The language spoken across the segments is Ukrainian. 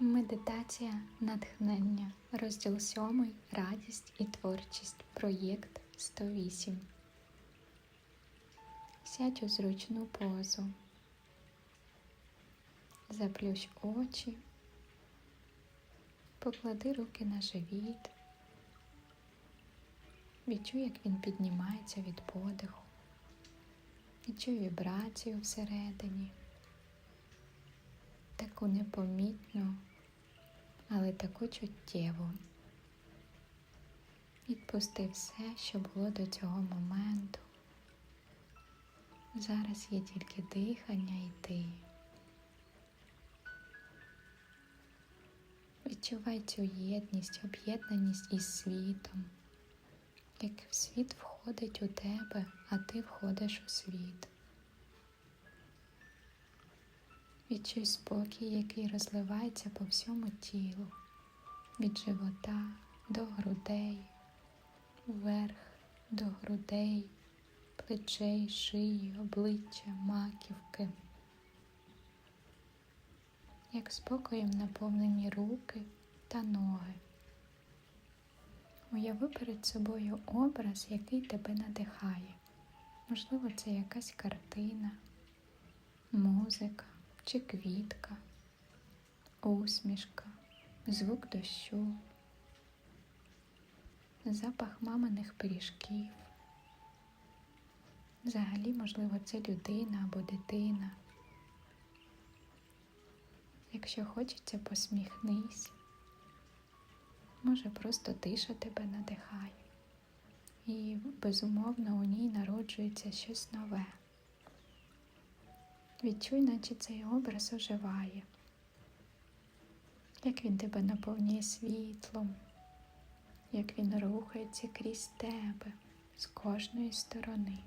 Медитація натхнення. Розділ 7. Радість і творчість. Проєкт 108. Сядь у зручну позу. Заплющ очі. Поклади руки на живіт. Відчуй, як він піднімається від подиху. Відчуй вібрацію всередині. Таку непомітну, але таку чуттєву. Відпусти все, що було до цього моменту. Зараз є тільки дихання і ти. Відчувай цю єдність, об'єднаність із світом, як світ входить у тебе, а ти входиш у світ. Відчуй спокій, який розливається по всьому тілу, від живота до грудей, вверх до грудей, плечей, шиї, обличчя, маківки. Як спокоєм наповнені руки та ноги. Уяви перед собою образ, який тебе надихає. Можливо, це якась картина, музика чи квітка, усмішка, звук дощу, запах маминих пиріжків. Взагалі, можливо, це людина або дитина. Якщо хочеться, посміхнись. Може, просто тиша тебе надихає. І, безумовно, у ній народжується щось нове. Відчуй, наче цей образ оживає, як він тебе наповнює світлом, як він рухається крізь тебе з кожної сторони,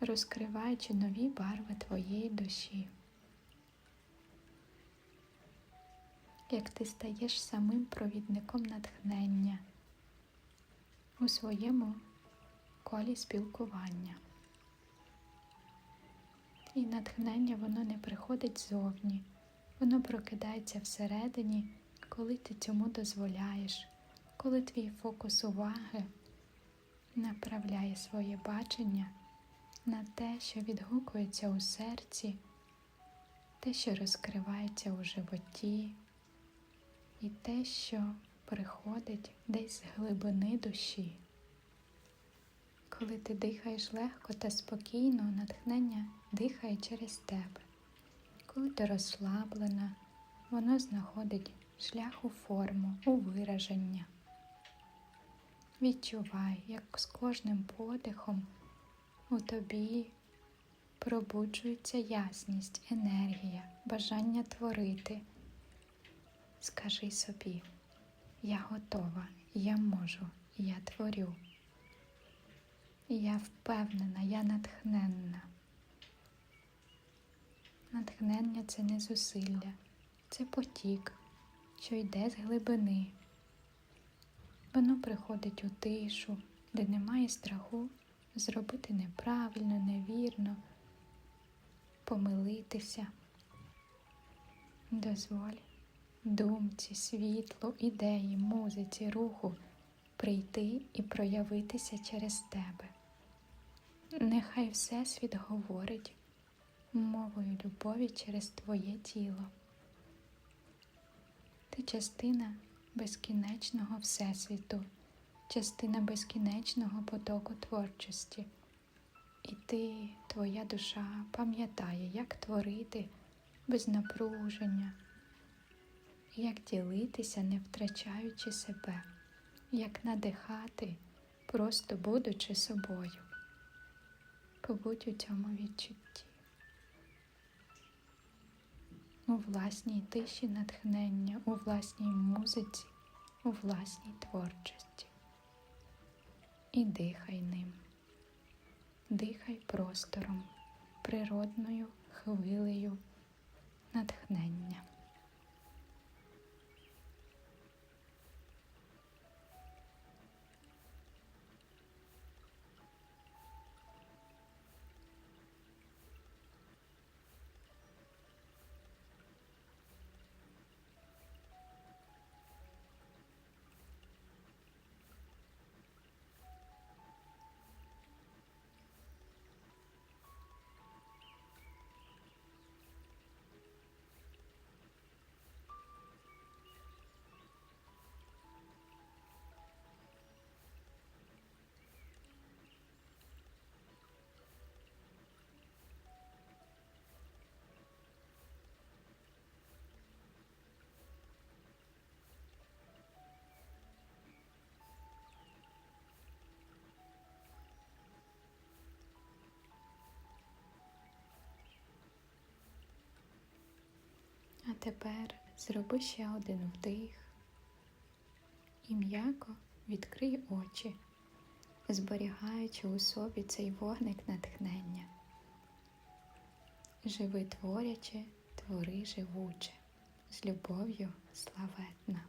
розкриваючи нові барви твоєї душі. Як ти стаєш самим провідником натхнення у своєму колі спілкування. І натхнення воно не приходить ззовні, воно прокидається всередині, коли ти цьому дозволяєш, коли твій фокус уваги направляє своє бачення на те, що відгукується у серці, те, що розкривається у животі, і те, що приходить десь з глибини душі. Коли ти дихаєш легко та спокійно, натхнення дихає через тебе. Коли ти розслаблена, воно знаходить шлях у форму, у вираження. Відчувай, як з кожним подихом у тобі пробуджується ясність, енергія, бажання творити. Скажи собі, я готова, я можу, я творю. Я впевнена, я натхненна. Натхнення це не зусилля, це потік, що йде з глибини. Воно приходить у тишу, де немає страху зробити неправильно, невірно, помилитися. Дозволь думці, світлу, ідеї, музиці, руху прийти і проявитися через тебе. Нехай Всесвіт говорить мовою любові через Твоє тіло. Ти частина безкінечного Всесвіту, частина безкінечного потоку творчості. І ти, твоя душа, пам'ятає, як творити без напруження, як ділитися, не втрачаючи себе, як надихати, просто будучи собою. Побудь у цьому відчутті у власній тиші натхнення, у власній музиці, у власній творчості. І дихай ним, дихай простором, природною хвилею натхнення. Тепер зроби ще один вдих і м'яко відкрий очі, зберігаючи у собі цей вогник натхнення. Живи творячи, твори живуче, з любов'ю славетна.